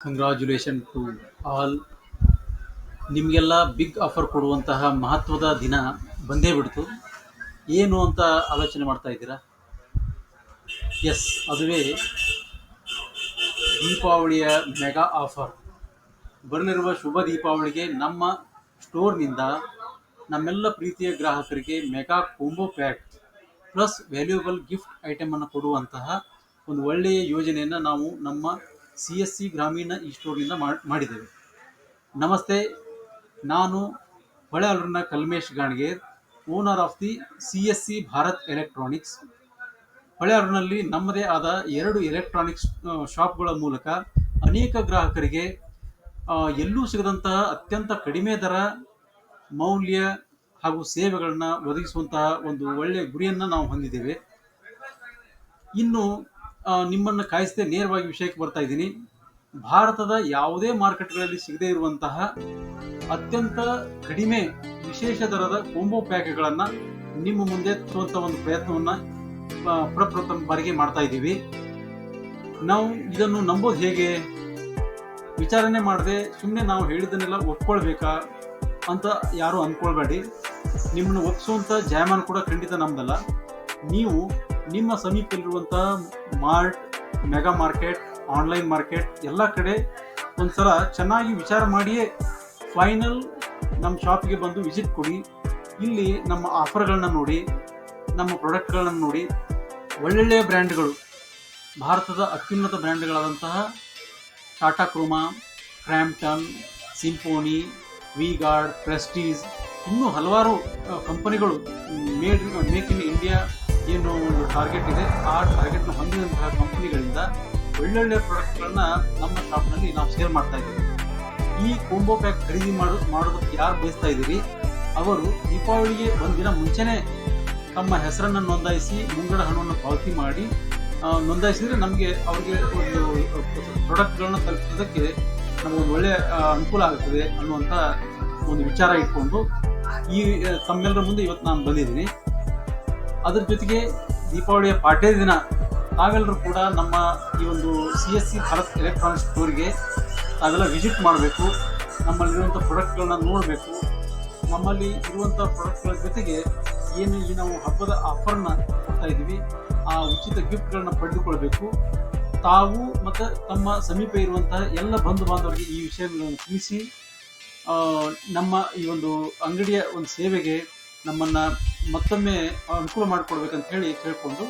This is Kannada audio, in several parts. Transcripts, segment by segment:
ಕಂಗ್ರ್ಯಾಚುಲೇಷನ್ ಟು ಆಲ್ ನಿಮಗೆಲ್ಲ ಬಿಗ್ ಆಫರ್ ಕೊಡುವಂತಹ ಮಹತ್ವದ ದಿನ ಬಂದೇ ಬಿಡ್ತು. ಏನು ಅಂತ ಆಲೋಚನೆ ಮಾಡ್ತಾ ಇದ್ದೀರಾ? ಎಸ್ ಅದುವೇ ದೀಪಾವಳಿಯ ಮೆಗಾ ಆಫರ್ ಬರಲಿರುವ ಶುಭ ದೀಪಾವಳಿಗೆ ನಮ್ಮ ಸ್ಟೋರ್ನಿಂದ ನಮ್ಮೆಲ್ಲ ಪ್ರೀತಿಯ ಗ್ರಾಹಕರಿಗೆ mega combo pack plus valuable gift ಐಟಮನ್ನು ಕೊಡುವಂತಹ ಒಂದು ಒಳ್ಳೆಯ ಯೋಜನೆಯನ್ನು ನಾವು ನಮ್ಮ ಸಿ ಎಸ್ ಸಿ ಗ್ರಾಮೀಣ ಈ ಸ್ಟೋರ್ನಿಂದ ಮಾಡ್- ಮಾಡಿದ್ದೇವೆ. ನಮಸ್ತೆ, ನಾನು ಹೊಳೆಅಲೂರಿನ Kalmesh Ganager owner of the C S C Bharat electronics. ಹೊಳೆಅಲೂರಿನಲ್ಲಿ ನಮ್ಮದೇ ಆದ ಎರಡು ಎಲೆಕ್ಟ್ರಾನಿಕ್ಸ್ ಶಾಪ್ಗಳ ಮೂಲಕ ಅನೇಕ ಗ್ರಾಹಕರಿಗೆ ಎಲ್ಲೂ ಸಿಗದಂತಹ ಅತ್ಯಂತ ಕಡಿಮೆ ದರ, ಮೌಲ್ಯ ಹಾಗೂ ಸೇವೆಗಳನ್ನು ಒದಗಿಸುವಂತಹ ಒಂದು ಒಳ್ಳೆಯ ಗುರಿಯನ್ನು ನಾವು ಹೊಂದಿದ್ದೇವೆ. ಇನ್ನು ನಿಮ್ಮನ್ನು ಕಾಯಿಸದೆ ನೇರವಾಗಿ ವಿಷಯಕ್ಕೆ ಬರ್ತಾ ಇದ್ದೀನಿ. ಭಾರತದ ಯಾವುದೇ ಮಾರ್ಕೆಟ್ಗಳಲ್ಲಿ ಸಿಗದೇ ಇರುವಂತಹ ಅತ್ಯಂತ ಕಡಿಮೆ ವಿಶೇಷ ದರದ ಕೊಂಬೋ ಪ್ಯಾಕ್ಗಳನ್ನು ನಿಮ್ಮ ಮುಂದೆ ತರುವಂಥ ಒಂದು ಪ್ರಯತ್ನವನ್ನು ಪ್ರಪ್ರಥಮ ಬಾರಿಗೆ ಮಾಡ್ತಾ ಇದ್ದೀವಿ. ನಾವು ಇದನ್ನು ನಂಬೋದು ಹೇಗೆ? ವಿಚಾರಣೆ ಮಾಡದೆ ಸುಮ್ಮನೆ ನಾವು ಹೇಳಿದ್ದನ್ನೆಲ್ಲ ಒಪ್ಕೊಳ್ಬೇಕಾ ಅಂತ ಯಾರು ಅಂದ್ಕೊಳ್ಬೇಡಿ ನಿಮ್ಮನ್ನು ಒಪ್ಪಿಸುವಂಥ ಜಾಯಮಾನ ಕೂಡ ಖಂಡಿತ ನಮ್ದಲ್ಲ. ನೀವು ನಿಮ್ಮ ಸಮೀಪದಲ್ಲಿರುವಂಥ mart, mega market, online market, ಎಲ್ಲ ಕಡೆ ಒಂದ್ಸಲ ಚೆನ್ನಾಗಿ ವಿಚಾರ ಮಾಡಿಯೇ ಫೈನಲ್ ನಮ್ಮ ಶಾಪ್ಗೆ ಬಂದು ವಿಸಿಟ್ ಕೊಡಿ. ಇಲ್ಲಿ ನಮ್ಮ ಆಫರ್ಗಳನ್ನ ನೋಡಿ, ನಮ್ಮ ಪ್ರಾಡಕ್ಟ್ಗಳನ್ನು ನೋಡಿ. ಒಳ್ಳೊಳ್ಳೆಯ ಬ್ರ್ಯಾಂಡ್ಗಳು, ಭಾರತದ ಅತ್ಯುನ್ನತ ಬ್ರ್ಯಾಂಡ್ಗಳಾದಂತಹ Tata Croma, Crompton, Symphony V Guard Prestige ಇನ್ನೂ ಹಲವಾರು ಕಂಪನಿಗಳು ಮೇಡ್, ಮೇಕ್ ಇನ್ ಇಂಡಿಯಾ ಏನು ಟಾರ್ಗೆಟ್ ಇದೆ, ಆ ಟಾರ್ಗೆಟ್ನ ಹೊಂದಿದಂತಹ ಕಂಪನಿಗಳಿಂದ ಒಳ್ಳೊಳ್ಳೆ ಪ್ರಾಡಕ್ಟ್ಗಳನ್ನ ನಮ್ಮ ಶಾಪ್ನಲ್ಲಿ ನಾವು ಸೇಲ್ ಮಾಡ್ತಾ ಇದ್ದೀವಿ. ಈ ಕೋಂಬೋ ಪ್ಯಾಕ್ ಖರೀದಿ ಮಾಡೋ, ಮಾಡೋದಕ್ಕೆ ಯಾರು ಬಯಸ್ತಾ ಇದ್ದೀರಿ? ಅವರು ದೀಪಾವಳಿಗೆ ಒಂದಿನ ಮುಂಚೆನೇ ತಮ್ಮ ಹೆಸರನ್ನು ನೋಂದಾಯಿಸಿ ಮುಂಗಡ ಹಣವನ್ನು ಪಾವತಿ ಮಾಡಿ ನೋಂದಾಯಿಸಿದರೆ ನಮಗೆ ಅವರಿಗೆ ಒಂದು ಪ್ರಾಡಕ್ಟ್ಗಳನ್ನ ತಲುಪಿಸೋದಕ್ಕೆ ಒಂದು ಒಳ್ಳೆಯ ಅನುಕೂಲ ಆಗುತ್ತದೆ ಅನ್ನುವಂಥ ಒಂದು ವಿಚಾರ ಇಟ್ಕೊಂಡು ಈ ತಮ್ಮೆಲ್ಲರ ಮುಂದೆ ಇವತ್ತು ನಾನು ಬಂದಿದ್ದೀನಿ. ಅದ್ರ ಜೊತೆಗೆ ದೀಪಾವಳಿಯ ಪಾಠ್ಯ ದಿನ, ತಾವೆಲ್ಲರೂ ಕೂಡ ನಮ್ಮ ಈ ಒಂದು C S C Bharat electronics ಸ್ಟೋರಿಗೆ ತಾವೆಲ್ಲ ವಿಸಿಟ್ ಮಾಡಬೇಕು. ನಮ್ಮಲ್ಲಿರುವಂಥ ಪ್ರಾಡಕ್ಟ್ಗಳನ್ನ ನೋಡಬೇಕು. ನಮ್ಮಲ್ಲಿ ಇರುವಂಥ ಪ್ರಾಡಕ್ಟ್ಗಳ ಜೊತೆಗೆ ಏನು ಈ ನಾವು ಹಬ್ಬದ ಆಫರ್ನ ಕೊಡ್ತಾ ಇದ್ದೀವಿ, ಆ ಉಚಿತ ಗಿಫ್ಟ್ಗಳನ್ನ ಪಡೆದುಕೊಳ್ಬೇಕು. ತಾವು ಮತ್ತು ತಮ್ಮ ಸಮೀಪ ಇರುವಂತಹ ಎಲ್ಲ ಬಂಧು ಬಾಂಧವರಿಗೆ ಈ ವಿಷಯಗಳನ್ನು ತಿಳಿಸಿ ನಮ್ಮ ಈ ಒಂದು ಅಂಗಡಿಯ ಒಂದು ಸೇವೆಗೆ ನಮ್ಮನ್ನು ಮತ್ತೊಮ್ಮೆ ಅನುಕೂಲ ಮಾಡಿಕೊಡ್ಬೇಕಂತ ಹೇಳಿ ಕೇಳಿಕೊಂಡು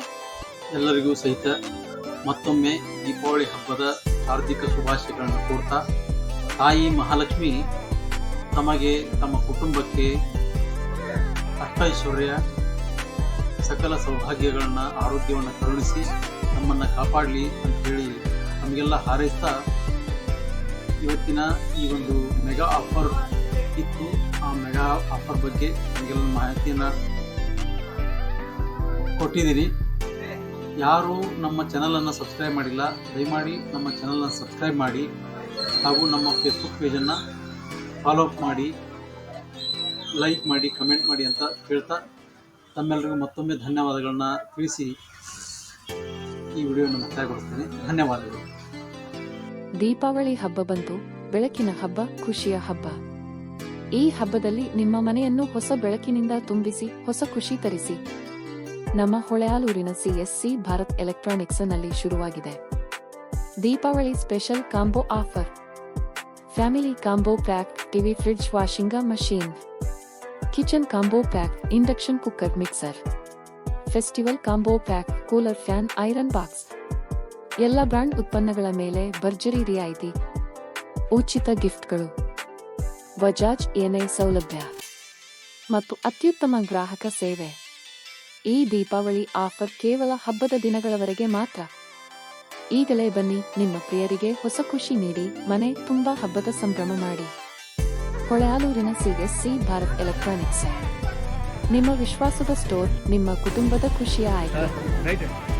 ಎಲ್ಲರಿಗೂ ಸಹಿತ ಮತ್ತೊಮ್ಮೆ ದೀಪಾವಳಿ ಹಬ್ಬದ ಹಾರ್ದಿಕ ಶುಭಾಶಯಗಳನ್ನು ಕೋರ್ತಾ, ತಾಯಿ ಮಹಾಲಕ್ಷ್ಮಿ ತಮಗೆ ತಮ್ಮ ಕುಟುಂಬಕ್ಕೆ ಅಷ್ಟೈಶ್ವರ್ಯ, ಸಕಲ ಸೌಭಾಗ್ಯಗಳನ್ನು, ಆರೋಗ್ಯವನ್ನು ಕರುಣಿಸಿ ನಮ್ಮನ್ನು ಕಾಪಾಡಲಿ ಅಂತ ಹೇಳಿ ನಮಗೆಲ್ಲ ಹಾರೈಸ್ತಾ ಇವತ್ತಿನ ಈ ಒಂದು ಮೆಗಾ ಆಫರ್ ಇತ್ತು. ಆ ಮೆಗಾ ಆಫರ್ ಬಗ್ಗೆ ನಮಗೆಲ್ಲ ಮಾಹಿತಿಯನ್ನು ಕೊಟ್ಟಿದ್ದೀನಿ ಯಾರು ನಮ್ಮ ಚಾನಲನ್ನು ಸಬ್ಸ್ಕ್ರೈಬ್ ಮಾಡಿಲ್ಲ, ದಯಮಾಡಿ ನಮ್ಮ ಚಾನಲನ್ನು ಸಬ್ಸ್ಕ್ರೈಬ್ ಮಾಡಿ ಹಾಗೂ ನಮ್ಮ ಫೇಸ್ಬುಕ್ ಪೇಜನ್ನು ಫಾಲೋ ಅಪ್ ಮಾಡಿ ಲೈಕ್ ಮಾಡಿ ಕಮೆಂಟ್ ಮಾಡಿ ಅಂತ ಕೇಳ್ತಾ ತಮ್ಮೆಲ್ಲರಿಗೂ ಮತ್ತೊಮ್ಮೆ ಧನ್ಯವಾದಗಳನ್ನ ತಿಳಿಸಿ ಈ ವಿಡಿಯೋವನ್ನು ಮುಕ್ತಾಯಗೊಳಿಸ್ತೇನೆ. ಧನ್ಯವಾದಗಳು. ದೀಪಾವಳಿ ಹಬ್ಬ ಬಂತು, ಬೆಳಕಿನ ಹಬ್ಬ, ಖುಷಿಯ ಹಬ್ಬ. ಈ ಹಬ್ಬದಲ್ಲಿ ನಿಮ್ಮ ಮನೆಯನ್ನು ಹೊಸ ಬೆಳಕಿನಿಂದ ತುಂಬಿಸಿ, ಹೊಸ ಖುಷಿ ತರಿಸಿ. ನಮ್ಮ ಹೊಳೆಯಾಲೂರಿನ ಸಿಎಸ್ಸಿ ಭಾರತ್ ಎಲೆಕ್ಟ್ರಾನಿಕ್ಸ್ನಲ್ಲಿ ಶುರುವಾಗಿದೆ. Deepavali special combo offer. Family combo pack, TV fridge washing machine. Kitchen combo pack, induction cooker mixer. Festival combo pack, cooler fan, iron box. ಎಲ್ಲ ಬ್ರಾಂಡ್ ಉತ್ಪನ್ನಗಳ ಮೇಲೆ ಭರ್ಜರಿ ರಿಯಾಯಿತಿ. ಉಚಿತ ಗಿಫ್ಟ್ಗಳು. ಬಜಾಜ್ ಏನೇ ಸೌಲಭ್ಯ. ಮತ್ತು ಅತ್ಯುತ್ತಮ ಗ್ರಾಹಕ ಸೇವೆ. ಈ ದೀಪಾವಳಿ ಆಫರ್ ಕೇವಲ ಹಬ್ಬದ ದಿನಗಳವರೆಗೆ ಮಾತ್ರ. ಈಗಲೇ ಬನ್ನಿ, ನಿಮ್ಮ ಪ್ರಿಯರಿಗೆ ಹೊಸ ಖುಷಿ ನೀಡಿ, ಮನೆ ತುಂಬಾ ಹಬ್ಬದ ಸಂಭ್ರಮ ಮಾಡಿ. ಹೊಳೆಯಾಲೂರಿನ ಸಿಎಸ್ಸಿ ಭಾರತ್ ಎಲೆಕ್ಟ್ರಾನಿಕ್ಸ್. ನಿಮ್ಮ ವಿಶ್ವಾಸದ ಸ್ಟೋರ್ ನಿಮ್ಮ ಕುಟುಂಬದ ಖುಷಿಯ ಆಯ್ಕೆ.